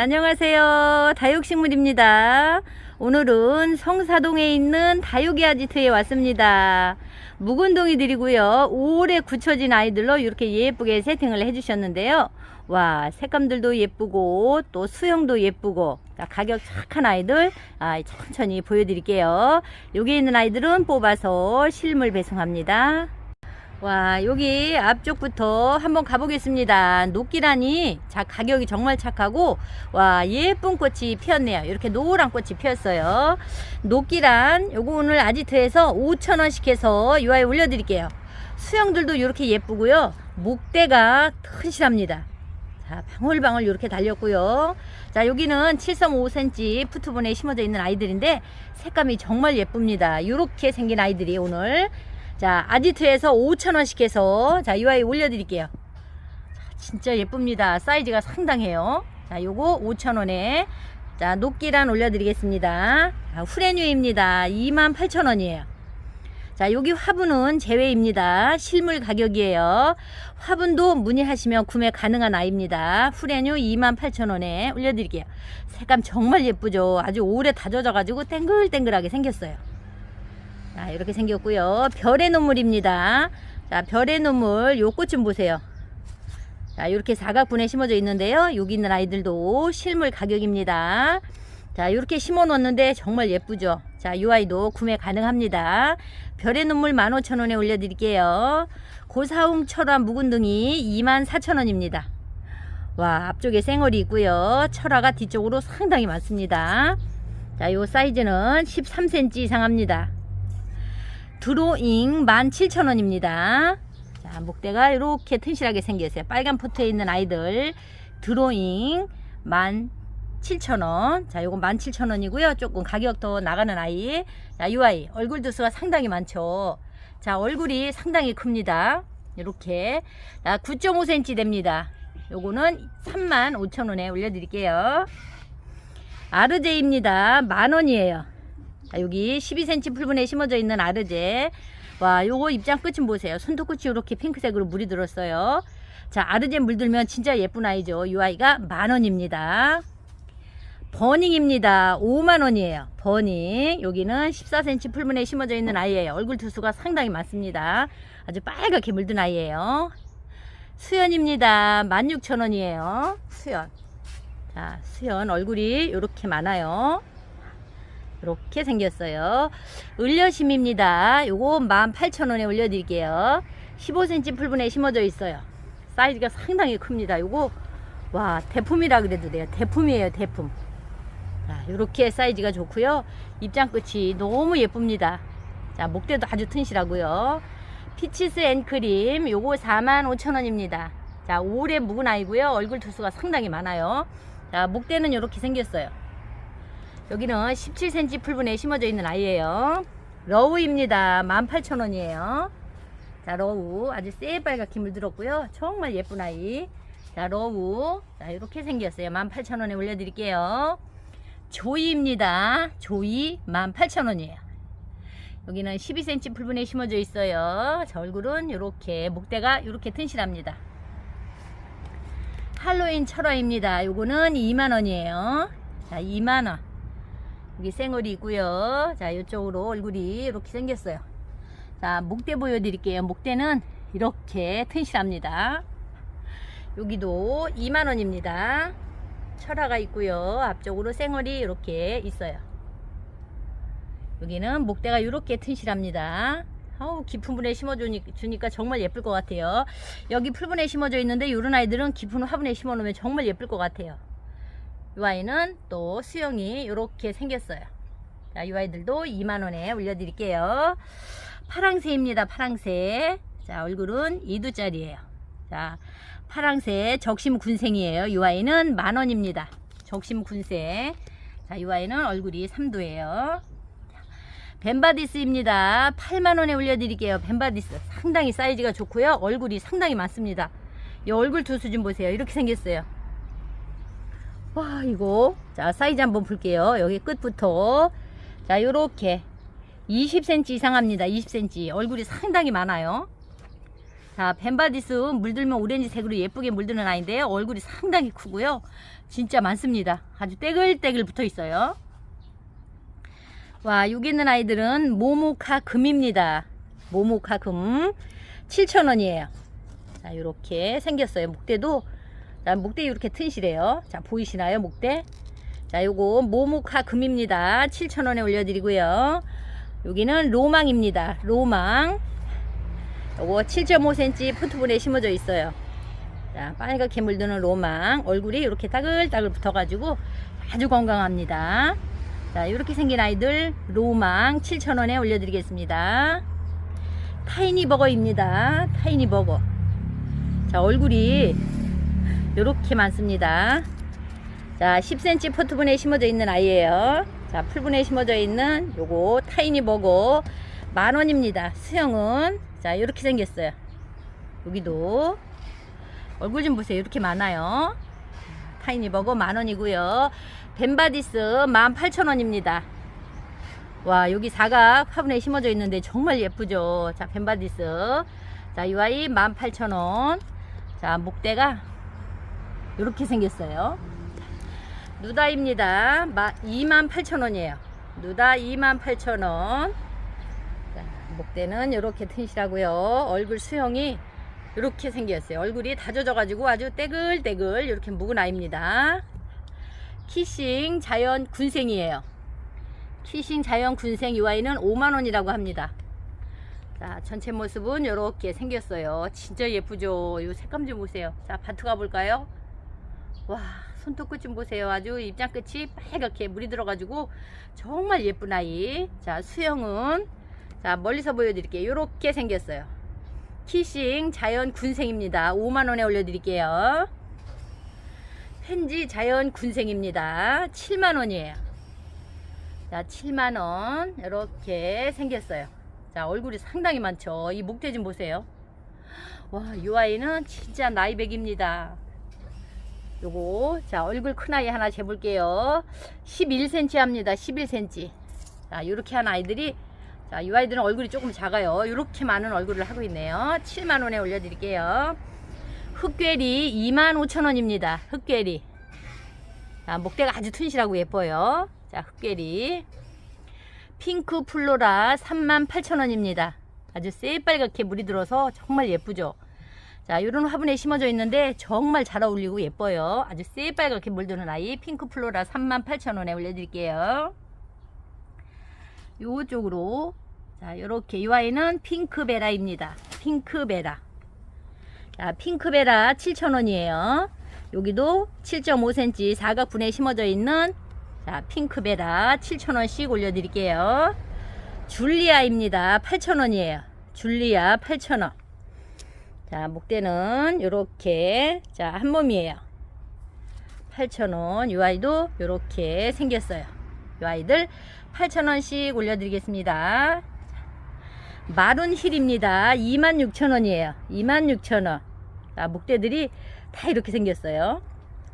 안녕하세요. 다육식물입니다. 오늘은 성사동에 있는 다육이 아지트에 왔습니다. 묵은동이들이고요. 오래 굳혀진 아이들로 이렇게 예쁘게 세팅을 해주셨는데요. 와, 색감들도 예쁘고, 또 수형도 예쁘고, 자, 가격 착한 아이들, 아, 천천히 보여드릴게요. 여기 있는 아이들은 뽑아서 실물 배송합니다. 와 여기 앞쪽부터 한번 가보겠습니다. 녹기란이 자 가격이 정말 착하고 와 예쁜 꽃이 피었네요. 이렇게 노란 꽃이 피었어요. 녹기란 요거 오늘 아지트에서 5천원씩 해서 이 아이 올려드릴게요. 수영들도 이렇게 예쁘고요. 목대가 튼실합니다. 자 방울방울 이렇게 달렸고요. 자 여기는 7.5cm 푸트본에 심어져 있는 아이들인데 색감이 정말 예쁩니다. 이렇게 생긴 아이들이 오늘 자, 아지트에서 5,000원씩 해서, 자, 이 아이 올려드릴게요. 자, 진짜 예쁩니다. 사이즈가 상당해요. 자, 요거 5,000원에, 자, 녹기란 올려드리겠습니다. 자, 후레뉴입니다. 28,000원이에요. 자, 여기 화분은 제외입니다. 실물 가격이에요. 화분도 문의하시면 구매 가능한 아이입니다. 후레뉴 28,000원에 올려드릴게요. 색감 정말 예쁘죠? 아주 오래 다져져가지고 땡글땡글하게 생겼어요. 자, 이렇게 생겼고요. 별의 눈물입니다. 자, 별의 눈물 요 꽃 좀 보세요. 자, 이렇게 사각분에 심어져 있는데요. 여기 있는 아이들도 실물 가격입니다. 자, 이렇게 심어 놓았는데 정말 예쁘죠? 자, 이 아이도 구매 가능합니다. 별의 눈물 15,000원에 올려드릴게요. 고사홍 철화 묵은 등이 24,000원입니다. 와, 앞쪽에 생얼이 있고요. 철화가 뒤쪽으로 상당히 많습니다. 자, 요 사이즈는 13cm 이상 합니다. 드로잉 17,000원입니다. 자, 목대가 이렇게 튼실하게 생겼어요. 빨간 포트에 있는 아이들 드로잉 17,000원. 자, 요건 17,000원이고요. 조금 가격 더 나가는 아이. 자, 이 아이 얼굴 두수가 상당히 많죠. 자, 얼굴이 상당히 큽니다. 이렇게. 자, 9.5cm 됩니다. 요거는 35,000원에 올려드릴게요. 아르제입니다. 만원이에요. 자, 여기 12cm 풀분에 심어져 있는 아르제. 와, 요거 입장 끝좀 보세요. 손톱끝이 이렇게 핑크색으로 물이 들었어요. 자, 아르제 물들면 진짜 예쁜 아이죠. 이 아이가 만 원입니다. 버닝입니다. 5만원이에요. 버닝. 여기는 14cm 풀분에 심어져 있는 아이예요. 얼굴 투수가 상당히 많습니다. 아주 빨갛게 물든 아이예요. 수연입니다. 16,000원이에요. 수연. 자, 수연 얼굴이 이렇게 많아요. 이렇게 생겼어요. 을려심입니다. 요거 18,000원에 올려드릴게요. 15cm 풀분에 심어져 있어요. 사이즈가 상당히 큽니다. 요거 와 대품이라 그래도 돼요. 대품이에요. 대품. 자, 요렇게 사이즈가 좋고요. 입장 끝이 너무 예쁩니다. 자 목대도 아주 튼실하고요. 피치스 앤크림 요거 45,000원입니다. 자 오래 묵은 아이고요. 얼굴 투수가 상당히 많아요. 자 목대는 이렇게 생겼어요. 여기는 17cm 풀분에 심어져 있는 아이예요. 러우입니다. 18,000원이에요. 자, 러우. 아주 새빨갛게 물들었고요. 정말 예쁜 아이. 자, 러우. 자, 이렇게 생겼어요. 18,000원에 올려드릴게요. 조이입니다. 조이 18,000원이에요. 여기는 12cm 풀분에 심어져 있어요. 자, 얼굴은 이렇게, 목대가 이렇게 튼실합니다. 할로윈 철화입니다. 요거는 2만원이에요. 자, 2만원. 여기 생얼이 있고요. 자, 이쪽으로 얼굴이 이렇게 생겼어요. 자, 목대 보여드릴게요. 목대는 이렇게 튼실합니다. 여기도 2만원입니다. 철화가 있고요. 앞쪽으로 생얼이 이렇게 있어요. 여기는 목대가 이렇게 튼실합니다. 어우, 깊은 분에 심어주니까 정말 예쁠 것 같아요. 여기 풀분에 심어져 있는데 이런 아이들은 깊은 화분에 심어 놓으면 정말 예쁠 것 같아요. 이 아이는 또 수영이 이렇게 생겼어요. 자, 이 아이들도 2만원에 올려드릴게요. 파랑새입니다. 파랑새. 자, 얼굴은 2두짜리예요. 자, 파랑새 적심 군생이에요. 이 아이는 만원입니다. 적심 군생. 자, 이 아이는 얼굴이 3두예요. 벤바디스입니다. 8만원에 올려드릴게요. 벤바디스. 상당히 사이즈가 좋고요. 얼굴이 상당히 많습니다. 이 얼굴 두수 좀 보세요. 이렇게 생겼어요. 와 이거 자 사이즈 한번 볼게요 여기 끝부터 자 요렇게 20cm 이상 합니다 20cm 얼굴이 상당히 많아요 자, 벤바디스 물들면 오렌지색으로 예쁘게 물드는 아이인데요. 얼굴이 상당히 크고요. 진짜 많습니다. 아주 떼글떼글 붙어 있어요. 와, 여기 있는 아이들은 모모카 금입니다. 모모카 금 7,000원이에요. 자, 이렇게 생겼어요. 목대도 자, 목대 이렇게 튼실해요. 자, 보이시나요? 목대? 자, 요거 모모카 금입니다. 7,000원에 올려드리고요. 여기는 로망입니다. 로망. 요거 7.5cm 포트분에 심어져 있어요. 자, 빨갛게 물드는 로망. 얼굴이 이렇게 따글따글 붙어가지고 아주 건강합니다. 자, 이렇게 생긴 아이들 로망 7,000원에 올려드리겠습니다. 타이니 버거입니다. 타이니 버거. 자, 얼굴이 이렇게 많습니다. 자, 10cm 포트분에 심어져 있는 아이예요. 자, 풀분에 심어져 있는 요거 타이니 버거 만 원입니다. 수영은 자, 이렇게 생겼어요. 여기도 얼굴 좀 보세요. 이렇게 많아요. 타이니 버거 만 원이고요. 벤바디스 18,000원입니다. 와, 여기 사각 화분에 심어져 있는데 정말 예쁘죠. 자, 벤바디스. 자, 이 아이 18,000원. 자, 목대가 이렇게 생겼어요. 누다입니다. 28,000원이에요. 누다 28,000원. 자, 목대는 이렇게 튼실하고요. 얼굴 수형이 이렇게 생겼어요. 얼굴이 다져져가지고 아주 떼글떼글 이렇게 묵은 아이입니다. 키싱 자연 군생이에요. 키싱 자연 군생 이 아이는 5만원이라고 합니다. 자, 전체 모습은 이렇게 생겼어요. 진짜 예쁘죠? 이 색감 좀 보세요. 자, 밭 가볼까요? 와, 손톱 끝 좀 보세요. 아주 입장 끝이 빨갛게 물이 들어가지고 정말 예쁜 아이. 자, 수영은 자, 멀리서 보여드릴게요. 이렇게 생겼어요. 키싱 자연 군생입니다. 5만원에 올려드릴게요. 펜지 자연 군생입니다. 7만원이에요. 자, 7만원. 이렇게 생겼어요. 자, 얼굴이 상당히 많죠. 이 목대 좀 보세요. 와, 이 아이는 진짜 나이백입니다. 요거, 자, 얼굴 큰 아이 하나 재볼게요. 11cm 합니다. 11cm. 자, 요렇게 한 아이들이, 자, 이 아이들은 얼굴이 조금 작아요. 요렇게 많은 얼굴을 하고 있네요. 7만원에 올려드릴게요. 흑괴리 25,000원입니다. 흑괴리. 자, 목대가 아주 튼실하고 예뻐요. 자, 흑괴리. 핑크 플로라 38,000원입니다. 아주 새빨갛게 물이 들어서 정말 예쁘죠. 자, 요런 화분에 심어져 있는데 정말 잘 어울리고 예뻐요. 아주 새빨갛게 물드는 아이 핑크 플로라 38,000원에 올려드릴게요. 요쪽으로 자, 요렇게 이 아이는 핑크베라입니다. 핑크베라. 자, 핑크베라 7,000원이에요. 여기도 7.5cm 사각분에 심어져 있는 자, 핑크베라 7,000원씩 올려드릴게요. 줄리아입니다. 8,000원이에요. 줄리아 8,000원. 자, 목대는 요렇게 자, 한 몸이에요. 8,000원. 이 아이도 요렇게 생겼어요. 이 아이들 8,000원씩 올려드리겠습니다. 마룬 힐입니다. 26,000원이에요. 26,000원. 자, 목대들이 다 이렇게 생겼어요.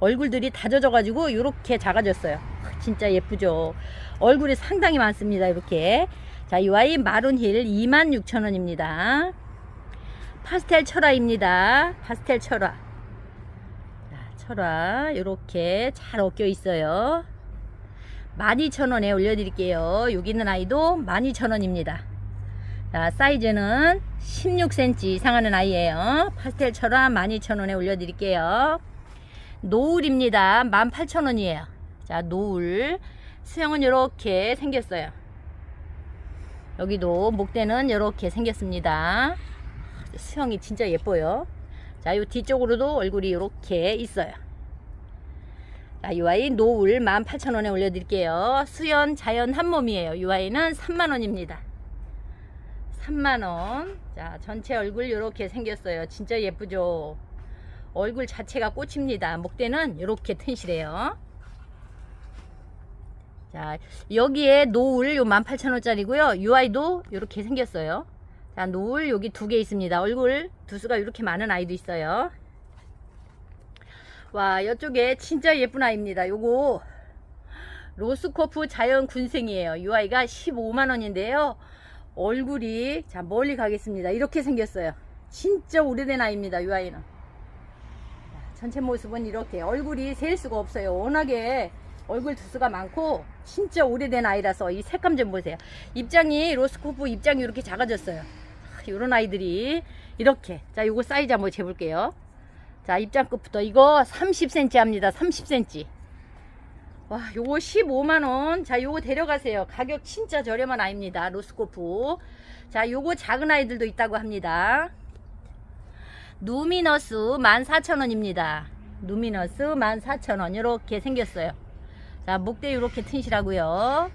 얼굴들이 다 젖어가지고 이렇게 작아졌어요. 진짜 예쁘죠. 얼굴이 상당히 많습니다. 이렇게. 자, 이 아이 마룬 힐 26,000원입니다. 파스텔 철화입니다. 파스텔 철화. 자, 철화 이렇게 잘 엉겨 있어요. 12,000원에 올려드릴게요. 여기 있는 아이도 12,000원입니다. 자, 사이즈는 16cm 이상하는 아이예요. 파스텔 철화 12,000원에 올려드릴게요. 노을입니다. 18,000원이에요. 자, 노을. 수영은 이렇게 생겼어요. 여기도 목대는 이렇게 생겼습니다. 수영이 진짜 예뻐요. 자, 요 뒤쪽으로도 얼굴이 이렇게 있어요. 자, 이 아이 노을 18,000원에 올려드릴게요. 수연 자연 한 몸이에요. 이 아이는 3만원입니다. 3만원. 자, 전체 얼굴 이렇게 생겼어요. 진짜 예쁘죠? 얼굴 자체가 꽃입니다. 목대는 이렇게 튼실해요. 자, 여기에 노을 요 18,000원짜리고요. 이 아이도 이렇게 생겼어요. 자, 노을 여기 두 개 있습니다. 얼굴 두수가 이렇게 많은 아이도 있어요. 와, 이쪽에 진짜 예쁜 아이입니다. 요거 로스코프 자연 군생이에요. 이 아이가 15만 원인데요. 얼굴이 자 멀리 가겠습니다. 이렇게 생겼어요. 진짜 오래된 아이입니다. 이 아이는. 자, 전체 모습은 이렇게 얼굴이 셀 수가 없어요. 워낙에 얼굴 두수가 많고 진짜 오래된 아이라서 이 색감 좀 보세요. 입장이 로스코프 입장이 이렇게 작아졌어요. 이런 아이들이 이렇게 자 요거 사이즈 한번 재볼게요. 자 입장 끝부터 이거 30cm 합니다. 30cm. 와 요거 15만원 자 요거 데려가세요. 가격 진짜 저렴한 아이입니다. 로스코프. 자 요거 작은 아이들도 있다고 합니다. 누미너스 14,000원입니다. 누미너스 14,000원 이렇게 생겼어요. 자 목대 이렇게 튼실하고요.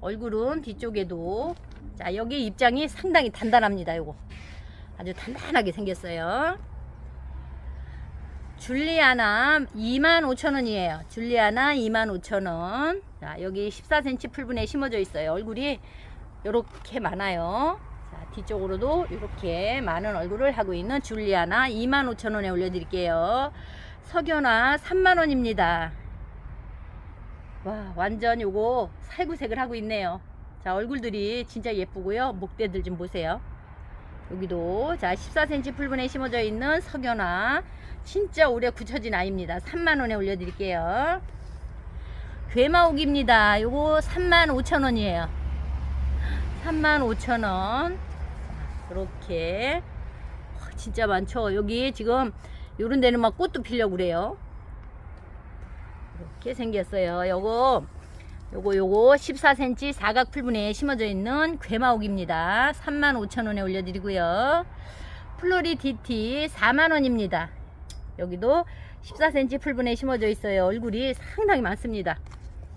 얼굴은 뒤쪽에도 자 여기 입장이 상당히 단단합니다. 요거 아주 단단하게 생겼어요. 줄리아나 25,000원이에요. 줄리아나 25,000원. 자, 여기 14cm 풀분에 심어져 있어요. 얼굴이 이렇게 많아요. 자, 뒤쪽으로도 이렇게 많은 얼굴을 하고 있는 줄리아나 25,000원에 올려드릴게요. 석연아 3만원입니다. 와, 완전 요거 살구색을 하고 있네요. 자, 얼굴들이 진짜 예쁘고요. 목대들 좀 보세요. 여기도 자 14cm 풀분에 심어져 있는 석연화. 진짜 오래 굳혀진 아이입니다. 3만원에 올려드릴게요. 괴마옥입니다. 요거 35,000원이에요. 35,000원. 이렇게. 진짜 많죠? 여기 지금 요런 데는 막 꽃도 피려고 그래요. 이렇게 생겼어요. 요거 요거 요거 14cm 사각 풀분에 심어져 있는 괴마옥입니다. 35,000원에 올려드리고요. 플로리 DT 4만원입니다. 여기도 14cm 풀분에 심어져 있어요. 얼굴이 상당히 많습니다.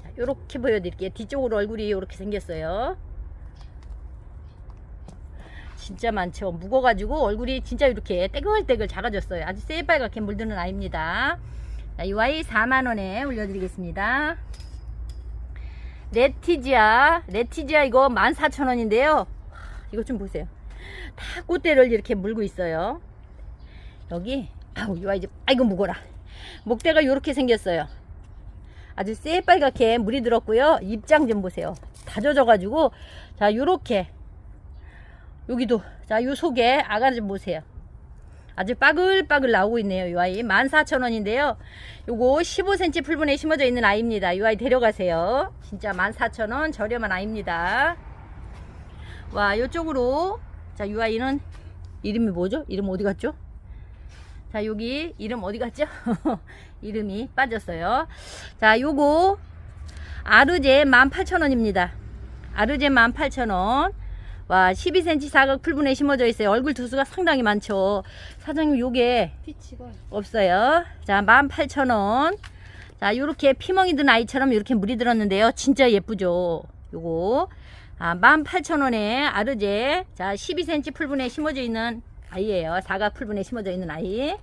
자, 요렇게 보여드릴게요. 뒤쪽으로 얼굴이 요렇게 생겼어요. 진짜 많죠. 묵어가지고 얼굴이 진짜 이렇게 떼글떼글 작아졌어요. 아주 새빨갛게 물드는 아이입니다. 자, 이 아이 4만원에 올려드리겠습니다. 레티지아 레티지아 이거 14,000원인데요. 이거 좀 보세요. 다 꽃대를 이렇게 물고 있어요. 여기 아우 이 아이 아이고 무거라. 목대가 이렇게 생겼어요. 아주 새빨갛게 물이 들었고요. 입장 좀 보세요. 다 젖어 가지고 자 요렇게. 여기도 자 요 속에 아가 좀 보세요 아주 빠글빠글 나오고 있네요. 이 아이 14,000원인데요. 요거 15cm 풀분에 심어져 있는 아이입니다. 이 아이 데려가세요. 진짜 14,000원 저렴한 아이입니다. 와, 요쪽으로 자, 이 아이는 이름이 뭐죠? 이름 어디 갔죠? 자, 여기 이름 어디 갔죠? 이름이 빠졌어요. 자, 요거 아르제 18,000원입니다. 아르제 18,000원. 와 12cm 사각 풀분에 심어져 있어요. 얼굴 두수가 상당히 많죠. 사장님 요게 피치가 없어요. 자 18,000원. 자 요렇게 피멍이 든 아이처럼 이렇게 물이 들었는데요. 진짜 예쁘죠? 요거. 아 18,000원에 아르제. 자 12cm 풀분에 심어져 있는 아이예요. 사각 풀분에 심어져 있는 아이.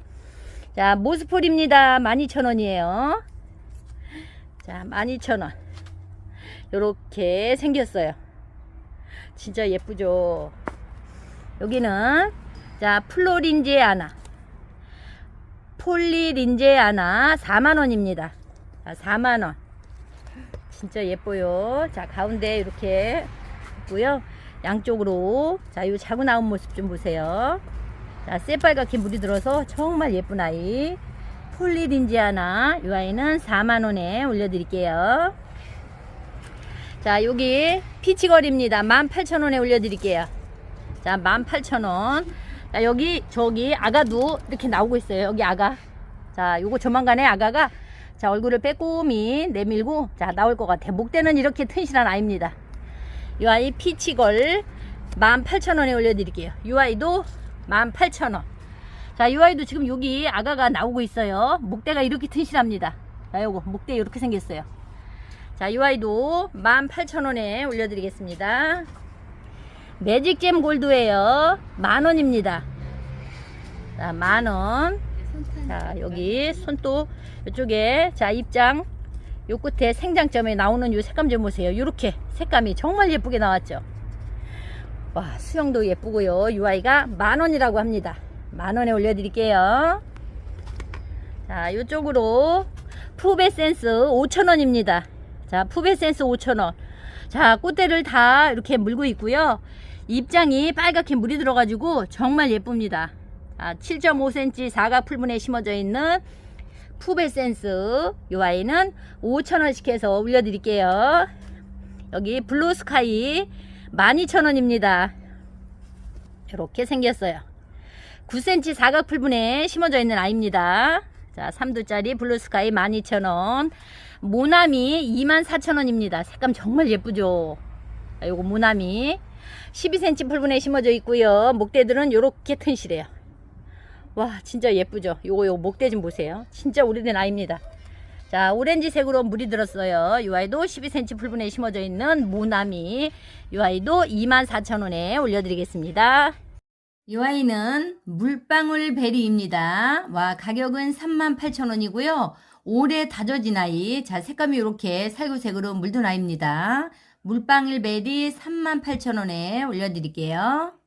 자 모스폴입니다. 12,000원이에요. 자 12,000원. 요렇게 생겼어요 진짜 예쁘죠? 여기는 자 플로린제아나. 폴리린제아나 4만원입니다. 자 4만원. 진짜 예뻐요. 자 가운데 이렇게 있고요. 양쪽으로. 자요 자고 나온 모습 좀 보세요. 자 새빨갛게 물이 들어서 정말 예쁜 아이. 폴리린지아나. 이 아이는 4만원에 올려드릴게요 자 여기 피치거리입니다. 18,000원에 올려드릴게요. 자 18,000원. 자 여기 저기 아가도 이렇게 나오고 있어요. 여기 아가. 자 요거 조만간에 아가가 자 얼굴을 빼꼼히 내밀고 자 나올 것 같아 목대는 이렇게 튼실한 아이입니다. 이 아이 피치걸 18,000원에 올려드릴게요. 이 아이도 18,000원. 자이 아이도 지금 여기 아가가 나오고 있어요. 목대가 이렇게 튼실합니다. 자 요거 목대 이렇게 생겼어요 자, 이 아이도 18,000원에 올려드리겠습니다. 매직잼 골드예요. 만원입니다. 자, 만원. 자, 여기 손도 이쪽에 자, 입장 요 끝에 생장점에 나오는 요 색감 좀 보세요. 요렇게 색감이 정말 예쁘게 나왔죠. 와, 수영도 예쁘고요. 이 아이가 만원이라고 합니다. 만원에 올려드릴게요. 자, 요쪽으로 푸베센스 5,000원입니다. 자, 푸베센스 5,000원. 자, 꽃대를 다 이렇게 물고 있고요. 입장이 빨갛게 물이 들어가지고 정말 예쁩니다. 자, 7.5cm 사각 풀분에 심어져 있는 푸베센스 이 아이는 5,000원씩 해서 올려드릴게요. 여기 블루스카이 12,000원입니다. 이렇게 생겼어요. 9cm 사각 풀분에 심어져 있는 아이입니다. 자, 3두짜리 블루스카이 12,000원. 모나미 24,000원입니다. 색감 정말 예쁘죠? 아, 요거 모나미 12cm 풀분에 심어져 있고요. 목대들은 요렇게 튼실해요. 와, 진짜 예쁘죠? 요거 요 목대 좀 보세요. 진짜 오래된 아이입니다. 자, 오렌지색으로 물이 들었어요. 이 아이도 12cm 풀분에 심어져 있는 모나미. 이 아이도 24,000원에 올려드리겠습니다. 이 아이는 물방울 베리입니다. 와, 가격은 38,000원이고요. 오래 다져진 아이. 자, 색감이 이렇게 살구색으로 물든 아이입니다. 물방울 베리 38,000원에 올려드릴게요.